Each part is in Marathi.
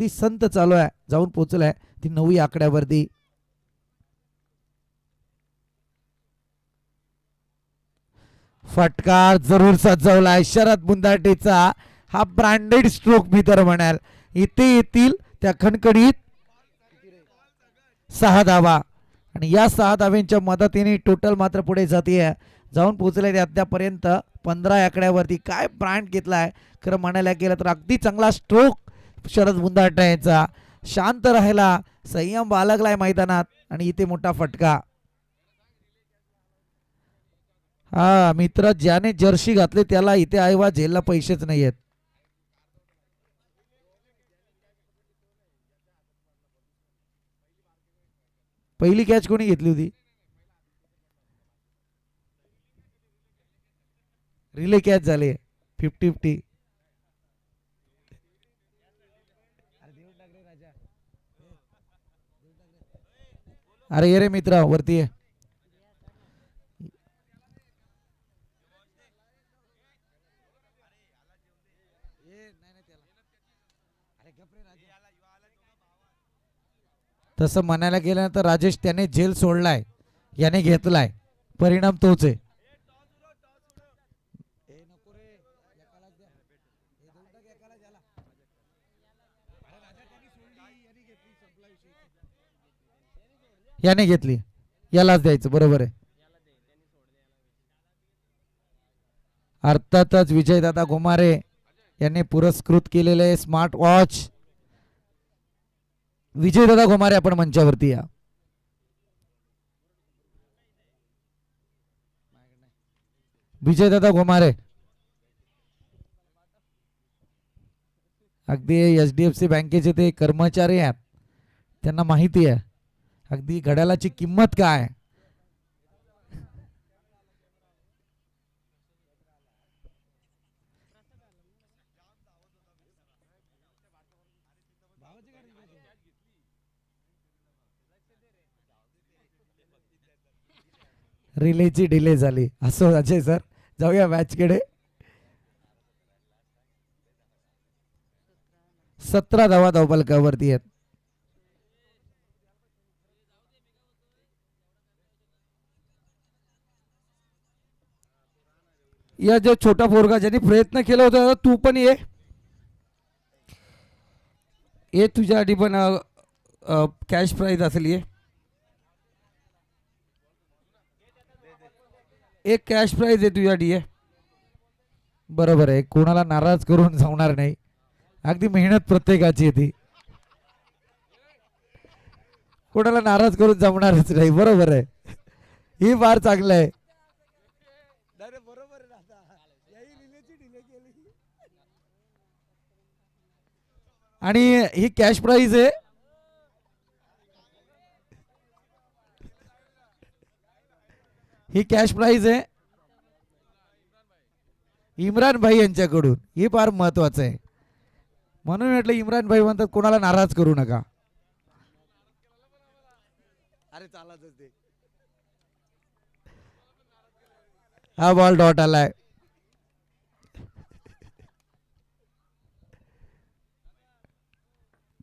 ती संत चालू आहे जाऊन पोचलाय ती नवी आकड्यावरती. फटकार जरूर सजवलाय शरद बुंदाटेचा. हा ब्रँडेड स्ट्रोक मी तर म्हणाल. इथे येतील त्या खणखणीत सहा धावा. आणि या सहा धाव्यांच्या मदतीने टोटल मात्र पुढे जाते जाऊन पोहोचले ते अद्यापर्यंत पंधरा आकड्यावरती काय ब्रँड घेतलाय? खरं म्हणायला गेलं तर अगदी चांगला स्ट्रोक शरद बुंदाटा यांचा. शांत राहायला संयम बालकलाय मैदानात आणि इथे मोठा फटका. हा मित्र ज्याने जर्सी घातले त्याला इथे आयवा झेलला पैसेच नाही आहेत पहिली कॅच कोणी घेतली होती? रिले कॅच झाले. फिफ्टी फिफ्टी अरे ये रे मित्र वरती ये. तसं म्हणायला गेलं तर राजेश त्याने जेल सोडलाय. याने घेतलाय. परिणाम तोच आहे. याने घेतली. यालाच द्यायचं बरोबर आहे. अर्थातच विजयदादा घुमारे यांनी पुरस्कृत केलेले स्मार्ट वॉच. विजयदादा घुमारे आपण मंचावरती या. विजयदादा घुमारे. अगदी एच डी एफ सी बँकेचे ते कर्मचारी आहेत. त्यांना माहिती आहे. अगदी घड्याळाची किंमत काय? रिलेची डिले झाली. असं अजय सर जाऊया मॅचकडे सतरा धावा धावपलकावरती आहेत. या जो छोटा पोरगा ज्यांनी प्रयत्न केला होता तू पण ये. ये तुझ्यासाठी पण कॅश प्राईज असेल ये. एक कॅश प्राईज आहे तुझ्यासाठी ये. बरोबर आहे कोणाला नाराज करून जाणार नाही. अगदी मेहनत प्रत्येकाची आहे ती. कोणाला नाराज करून जमणारच नाही बरोबर आहे. ही फार चांगलं आहे. आणि ही कॅश प्राईज आहे. ही कॅश प्राईज आहे. इम्रान भाई यांच्याकडून. हे फार महत्वाचं आहे. म्हणून म्हटलं इम्रान भाई म्हणतात कोणाला नाराज करू नका. अरे चालाच ते हा बॉल डॉट आलाय.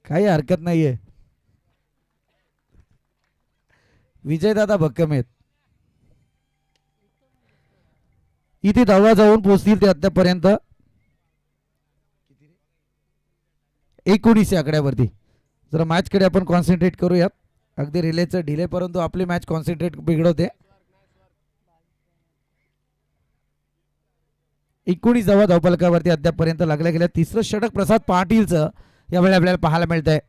काही हरकत नाहीये. विजयदादा भक्कम आहेत. इथे धावा जाऊन पोहोचतील ते आतापर्यंत एकोणीस या आकड्यावरती. जरा मॅचकडे आपण कॉन्सन्ट्रेट करूयात. अगदी रिलेचं डिले परंतु आपली मॅच कॉन्सन्ट्रेट बिघडवते. एकोणीस धावा धावपालकावरती अद्यापर्यंत लागल्या गेल्या. तिसरं षटक प्रसाद पाटीलचं. यावेळी आपल्याला पाहायला मिळत आहे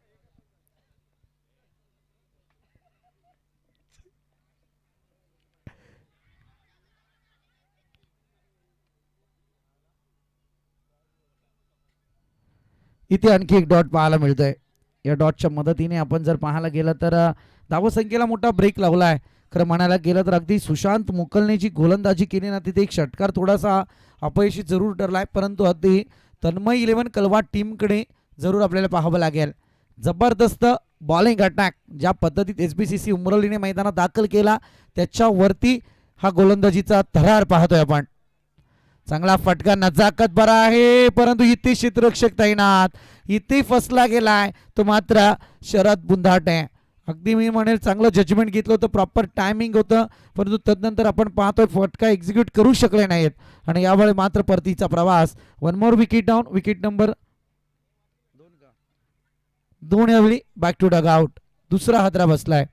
इथे आणखी एक डॉट पाहायला मिळतोय. या डॉटच्या मदतीने आपण जर पाहायला गेलं तर धावसंख्येला मोठा ब्रेक लावला आहे खरं म्हणायला गेलं तर अगदी सुशांत मुकलने जी गोलंदाजी केली ना तिथे एक षटकार थोडासा अपयशी जरूर ठरला आहे परंतु अगदी तन्मय इलेव्हन कलवा टीमकडे जरूर आपल्याला पाहावं लागेल. जबरदस्त बॉलिंग अटॅक ज्या पद्धतीत एस बी सी सी उमरवलीने मैदानात दाखल केला त्याच्यावरती हा गोलंदाजीचा थरार पाहतोय आपण. चांगला फटका नजाकत बरा आहे परंतु इथे क्षेत्ररक्षक तैनात. इथे फसला गेलाय तो मात्र शरद बुंधाट आहे अगदी मी म्हणेल चांगलं जजमेंट घेतलं होतं प्रॉपर टायमिंग होतं परंतु तदनंतर आपण पाहतोय फटका एक्झिक्यूट करू शकले नाहीत. आणि यावेळी मात्र परतीचा प्रवास. One more wicket down wicket number दोन यावेळी बॅक टू डग आउट दुसरा हादरा बसलाय.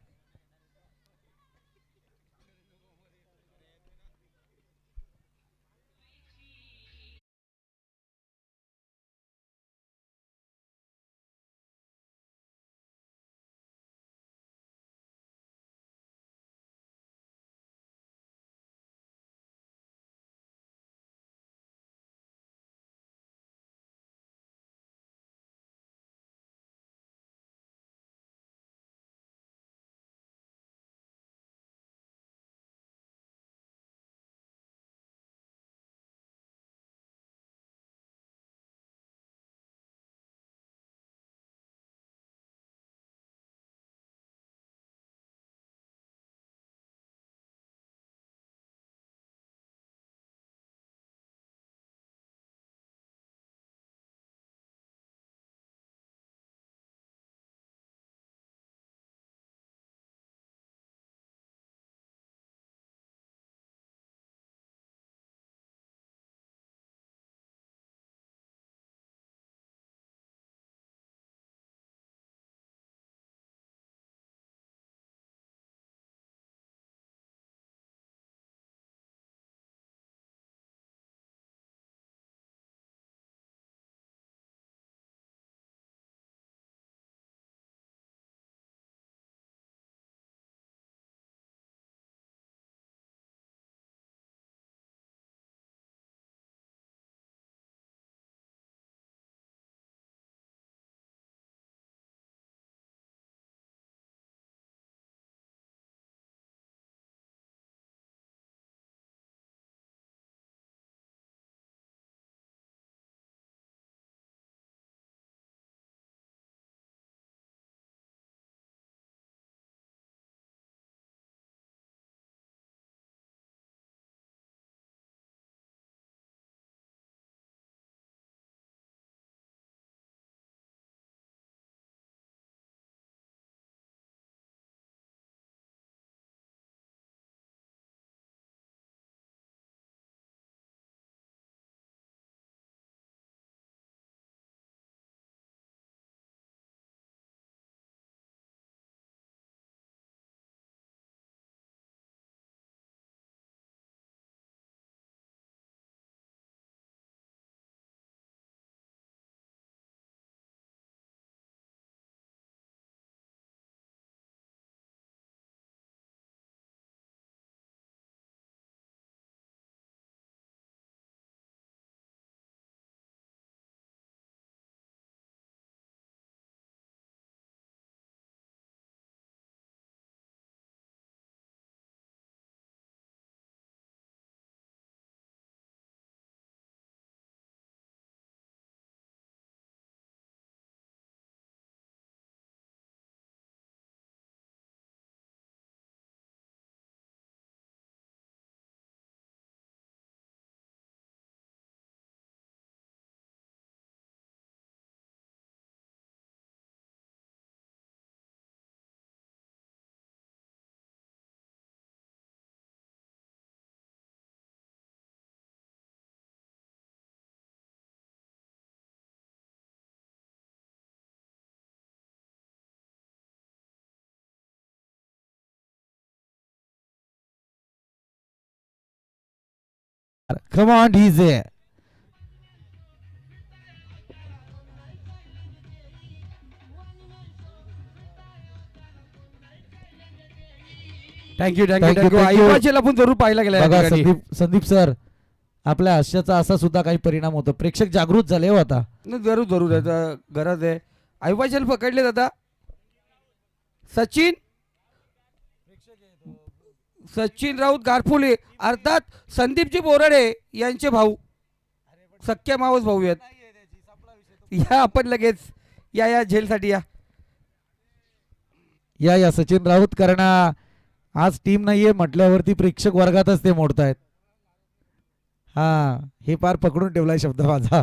Come on, DJ. Thank you Thank thank you you, thank you thank you. आईबाचेला पण जरूर पाहायला गेला या बघा ठिकाणी. संदीप संदीप सर आपल्या हास्याचा असा सुद्धा काही परिणाम होतो. प्रेक्षक जागृत झाले हो आता. नाही, जरूर जरूर. आता गरज आहे. आईबाचेल पकडले दादा. सचिन. सचिन राऊत गारफुले अर्थात संदीपजी बोराडे यांचे भाऊ. सख्या मावस भाऊ आहेत. या आपण लगेच या या झेलसाठी या. या या सचिन राऊत कारण. आज टीम नाहीये म्हटल्यावरती प्रेक्षक वर्गातच ते मोडतायत. हा हे पार पकडून ठेवलाय शब्द माझा.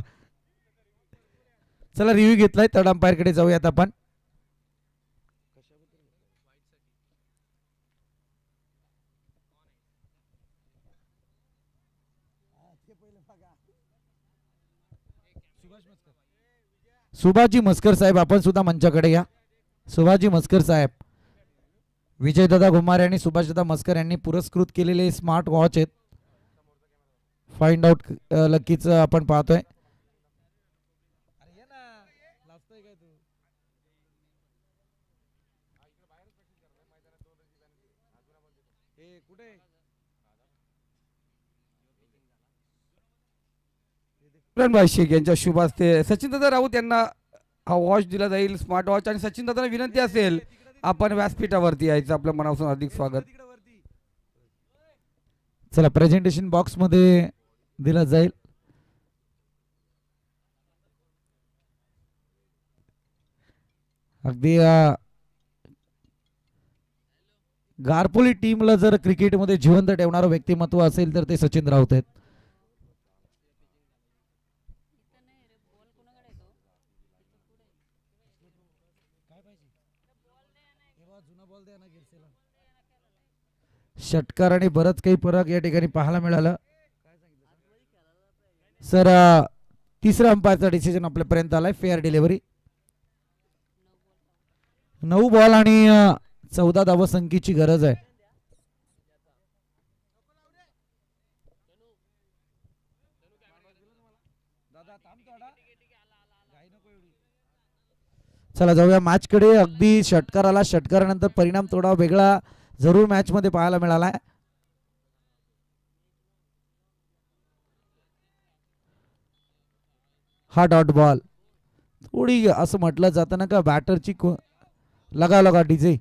चला रिव्ह्यू घेतलाय थर्ड अंपायरकडे जाऊयात आपण. सुभाजी मस्कर साहेब आपण सुद्धा मंचाकडे या. सुभाजी मस्कर साहेब विजयदादा घुमारे आणि सुभाषदादा मस्कर यांनी पुरस्कृत केलेले स्मार्ट वॉच आहेत. फाइंड आउट लकीचं आपण पाहतोय. किरणभाई शेख यांच्या शुभ हस्ते सचिनदादा राऊत यांना हा वॉच दिला जाईल स्मार्ट वॉच. आणि सचिन विनंती असेल आपण व्यासपीठावरती यायचं आपलं मनापासून हार्दिक स्वागत. चला प्रेझेंटेशन बॉक्समध्ये दिला जाईल. अगदी गारपोली टीमला जर क्रिकेटमध्ये जिवंत ठेवणारं व्यक्तिमत्व असेल तर ते सचिन राऊत आहेत. षटकार आणि बरंच काही फरक या ठिकाणी पाहायला मिळालं. सर तिसरा अंपायरचा डिसिजन आपल्यापर्यंत आलाय. फेअर डिलिव्हरी नऊ बॉल आणि चौदा चौदा धावसंख्येची गरज आहे. चला जाऊया. मॅच कडे अगदी षटकाराला षटकारानंतर परिणाम थोडा वेगळा. जरूर मॅच मध्ये पाहायला मिळालाय. हा डॉट बॉल थोडी असं म्हटलं जातं ना का बॅटरची लगा लगा डीजे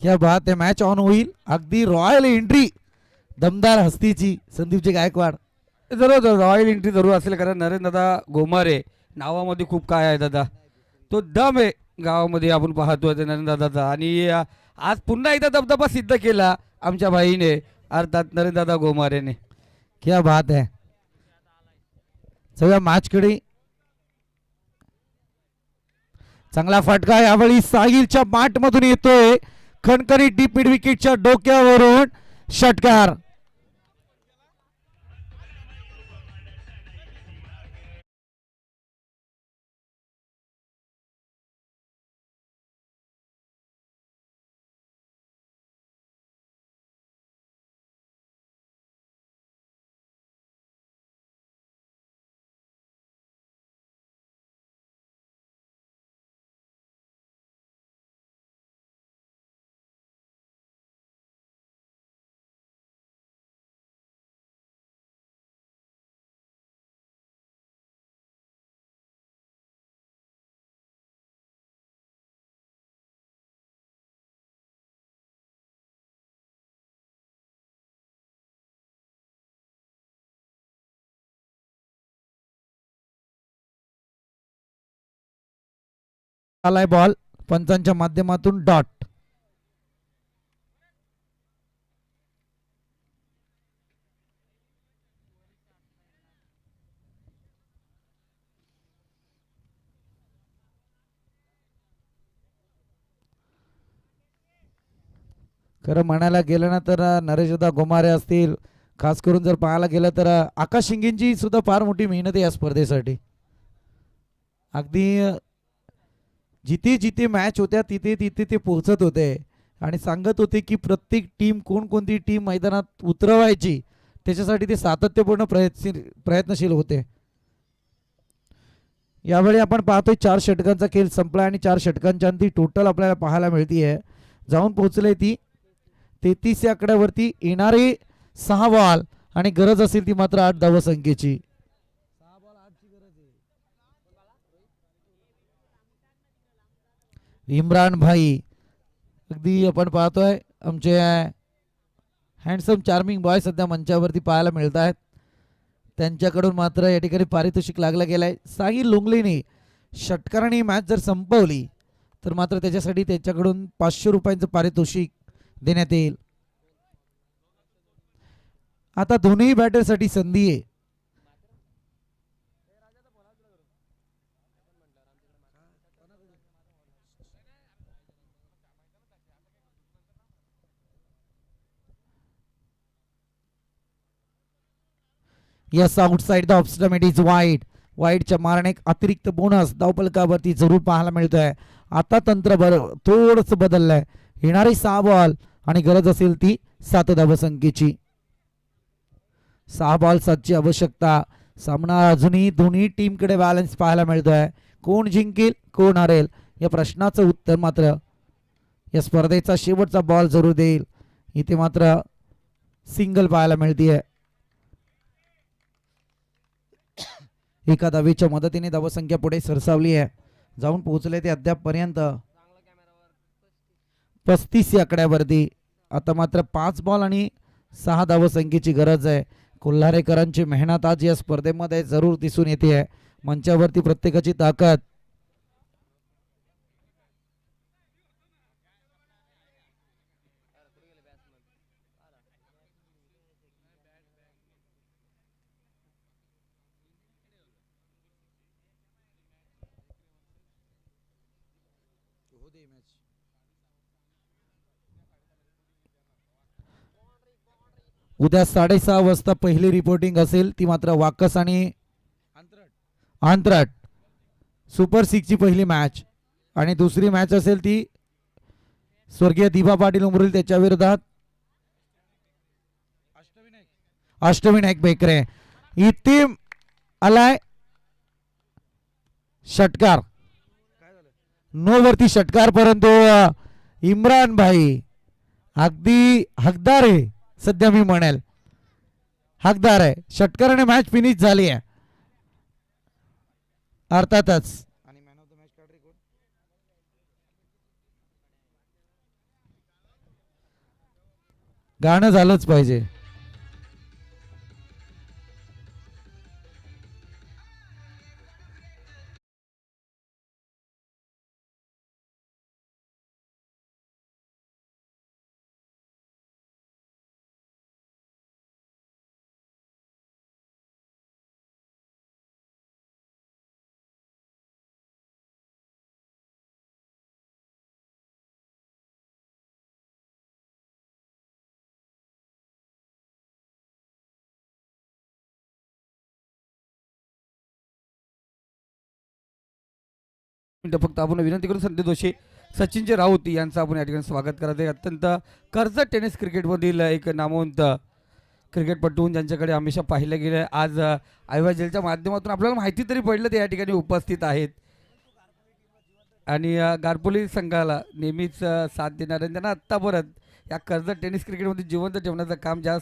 क्या बात आहे मॅच ऑन होईल अगदी रॉयल एंट्री दमदार हस्तीची संदीपजी गायकवाड. जरूर जरूर रॉयल एंट्री जरूर असेल कारण नरेंद्र दादा गोमारे नावामध्ये खूप काय आहे दादा. तो दम आहे गावामध्ये आपण पाहतोय ते नरेंद्र दादाचा. आणि आज पुन्हा एकदा दबदबा सिद्ध केला आमच्या भाईने अर्थात नरेंद्र दादा गोमारेने. क्या बात आहे जाऊया मॅच कडे चांगला फटका यावेळी साहिलच्या माठ मधून येतोय. खणखणी डीप मिड विकेटच्या डोक्यावरून षटकार. आलाय बॉल पंचांच्या माध्यमातून डॉट खरं म्हणायला गेलं ना तर नरेशदा गोमारे असतील. खास करून जर पाहायला गेलं तर आकाश शिंगेंची सुद्धा फार मोठी मेहनत आहे या स्पर्धेसाठी. अगदी जिथे जिथे मॅच होत्या तिथे तिथे ते पोहोचत होते. आणि सांगत होते की प्रत्येक टीम कोणकोणती टीम मैदानात उतरवायची त्याच्यासाठी ते सातत्यपूर्ण प्रयत्नशील प्रयत्नशील होते. यावेळी आपण पाहतोय चार षटकांचा खेळ संपला आणि चार षटकांच्या अंती टोटल आपल्याला पाहायला मिळतीये. जाऊन पोहोचले ती तेहतीस या आकड्यावरती येणारे सहा बॉल आणि गरज असेल ती मात्र आठ धावसंख्येची. इम्रान भाई अगदी आपण पाहतोय आमचे हँडसम चार्मिंग बॉय सध्या मंचावरती पाहायला मिळत आहेत. त्यांच्याकडून मात्र या ठिकाणी पारितोषिक लागलं गेलं आहे साई लुंगलीने षटकाराने मॅच जर संपवली तर मात्र त्याच्यासाठी त्याच्याकडून पाचशे रुपयांचं पारितोषिक देण्यात येईल. आता दोन्ही बॅटरसाठी संधी आहे. Yes outside the off is wide वाईडच्या मारणे एक अतिरिक्त बोनस धावपलकावरती जरूर पाहायला मिळतोय. आता तंत्र बर थोडंसं बदललंय. येणारी सहा बॉल आणि गरज असेल ती सात धावसंख्येची सहा बॉल सातची आवश्यकता. सामना अजूनही दोन्ही टीमकडे बॅलन्स पाहायला मिळतोय. कोण जिंकेल कोण हरेल या प्रश्नाचं उत्तर मात्र या स्पर्धेचा शेवटचा बॉल जरूर देईल. इथे मात्र सिंगल पाहायला मिळतीये. एका धावीच्या मदतीने धावसंख्या पुढे सरसावली आहे. जाऊन पोहोचले ते अद्यापपर्यंत. पस्तीस या आकड्यावरती. आता मात्र पाच बॉल आणि सहा धावसंख्येची गरज आहे. कोल्हारेकरांची मेहनत आज या स्पर्धेमध्ये जरूर दिसून येते आहे. मंचावरती प्रत्येकाची ताकद. उद्या साडेसहा वाजता पहिली रिपोर्टिंग असेल ती मात्र वाकस आणि आंतराट सुपर सिक्सची पहिली मॅच आणि दुसरी मॅच असेल ती स्वर्गीय दिभा पाटील उमरील त्याच्या विरोधात. अष्टविनायक. बेकरे. इथे आलाय षटकार. नो वरती षटकार परंतु इम्रान भाई अगदी हकदार आहे. सध्या मी म्हणेल. हकदार आहे. षटकाराने मॅच फिनिश झाली आहे. अर्थातच. गाणं झालंच पाहिजे. फक्त आपण विनंती करून संत जोशी सचिनचे राऊत यांचं आपण या ठिकाणी स्वागत करत आहे. अत्यंत कर्जत टेनिस क्रिकेटमधील एक नामवंत क्रिकेटपटू ज्यांच्याकडे हमेशा पाहिलं गेलं आज आयवा जेलच्या माध्यमातून आपल्याला माहिती तरी पडलं ते या ठिकाणी उपस्थित आहेत. आणि गारपोली संघाला नेहमीच साथ देणाऱ्या त्यांना आत्ता परत या कर्जत टेनिस क्रिकेटमध्ये जिवंत ठेवण्याचं काम ज्या